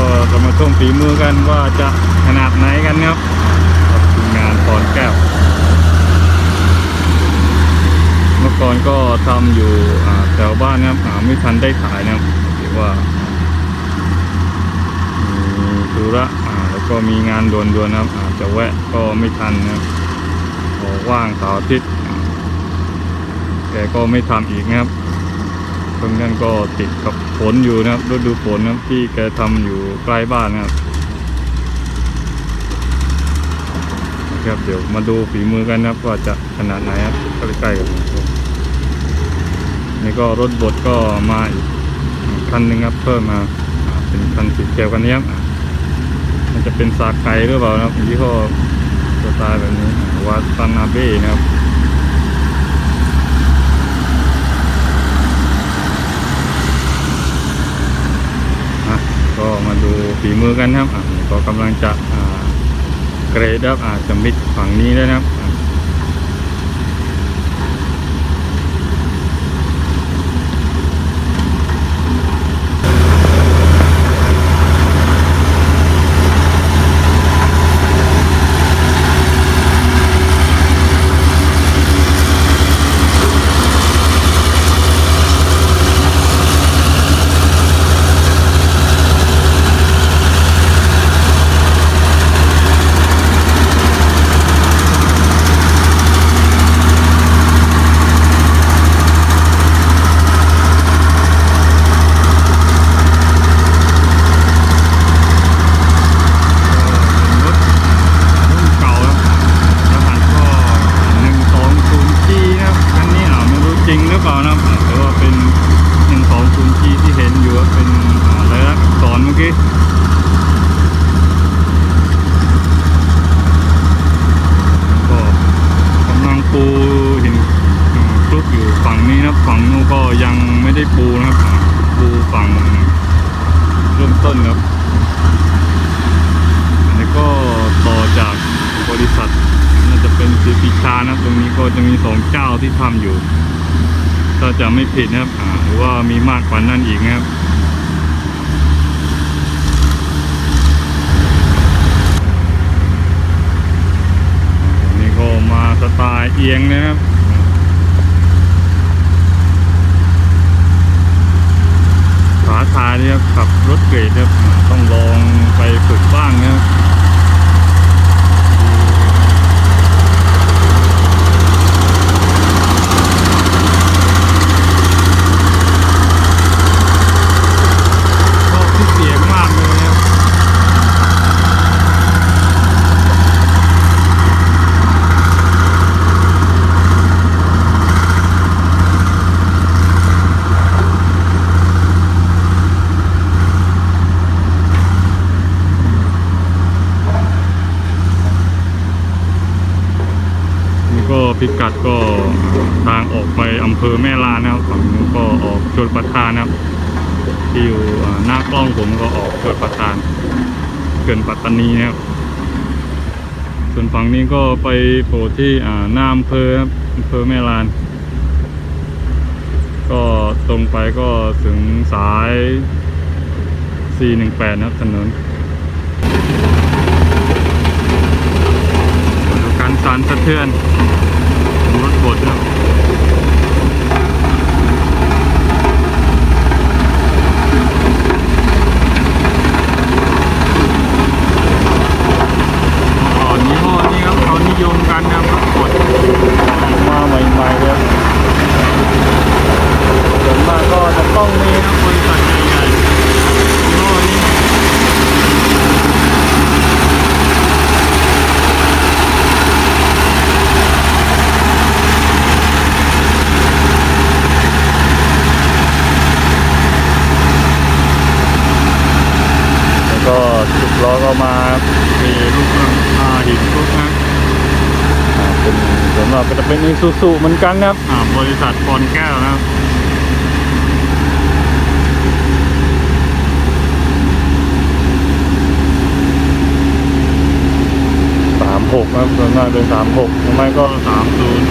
ก็จะมาชมฝีมือกันว่าจะขนาดไหนกันครับทีมงานพรแก้ว เมื่อก่อนก็ทำอยู่แถวบ้านนะครับอ่าไม่ทันได้ถ่ายนะครับถือว่ามีธุระแล้วก็มีงานด่วนๆนะครับอาจจะแวะก็ไม่ทันนะครับว่างเสาร์อาทิตย์อ่าแกก็ไม่ทำอีกนะครับ ตรงนั้นก็ติดกับฝนอยู่นะครับฤดูฝนนะครับที่แกทำอยู่ใกล้บ้านนะครับนะครับเดี๋ยวมาดูฝีมือกันนะครับว่าจะขนาดไหนครับใกล้ๆกันนี่ก็รถบดก็มาอีกคันหนึ่งครับเพิ่มมาเป็นคันสีเขียวกันนี้ครับมันจะเป็นสาไก่หรือเปล่านะครับยี่ห้อสไตล์แบบนี้วาตานาเบ้นะครับ อะก็มาดูฝีมื อกันครับก็กำลังจะเกรดครับอาจจะมิดฝั่งนี้แล้วนะครับอะรถรุ่นเก่าครับรหัสก็หนึ่งสองศูนย์จีนะครับคันนี้อ่าไม่รู้จริงหรือเปล่านะครับอ่าแต่ว่าเป็นหนึ่งสองศูนย์จีที่เห็นอยู่ว่าเป็นอ่าอะไรนะอักษรเมื่อกี้ ก็กำลังปูหินอ่าคลุกอยู่ฝั่ง นะครับฝั่งนู้นก็ยังไม่ได้ปูนะครับ ปูฝั่งเริ่มต้นครับอันนี้ก็ต่อจากบริษัทน่าจะเป็นซีพีชานะครับ ตรงนี้ก็จะมีสองเจ้าที่ทำอยู่ ถ้าจะไม่ผิดนะครับหรือว่ามีมากกว่านั้นอีกนะครับอันนี้ก็มาสไตล์เอียงนะครับาทายเนี่ยครับขับรถเกรดเนี่ยต้องลองไปฝึกบ้างนะครับชอบที่เสียงมากเลยนะครับ นี่ ก็พิกัดก็ทางออกไปอำเภอแม่ลานะครับฝั่งนู้นก็ออกชลประทานนะครับที่อยู่หน้ากล้องผมก็ออกชลประทานเกินปัตตานีนะครับส่วนฝั่งนี้ก็ไปโผล่ที่หน้าอำเภออำเภอแม่ลาน ก็ตรงไปก็ถึงสาย 418 นะครับถนนการสั่นสะเทือน ของรถบดครับอ๋อยี่ห้อนี้ครับเขานิยมกันนะครับรถบดมาใหม่ๆเลยครับส่วนมากก็จะต้องมีครับบริษัทใหญ่ๆยี่ห้อนี้ แล้วก็สิบล้อก็มามีลูกรังคาหินทุกนะอ่าเป็นสำหรับก็จะเป็นอีซูซูเหมือนกันนะครับอ่าบริษัทปอนแก้วนะครับสามหกนะครับส่วนมากเป็นสามหกทำไมก็สามศูนย์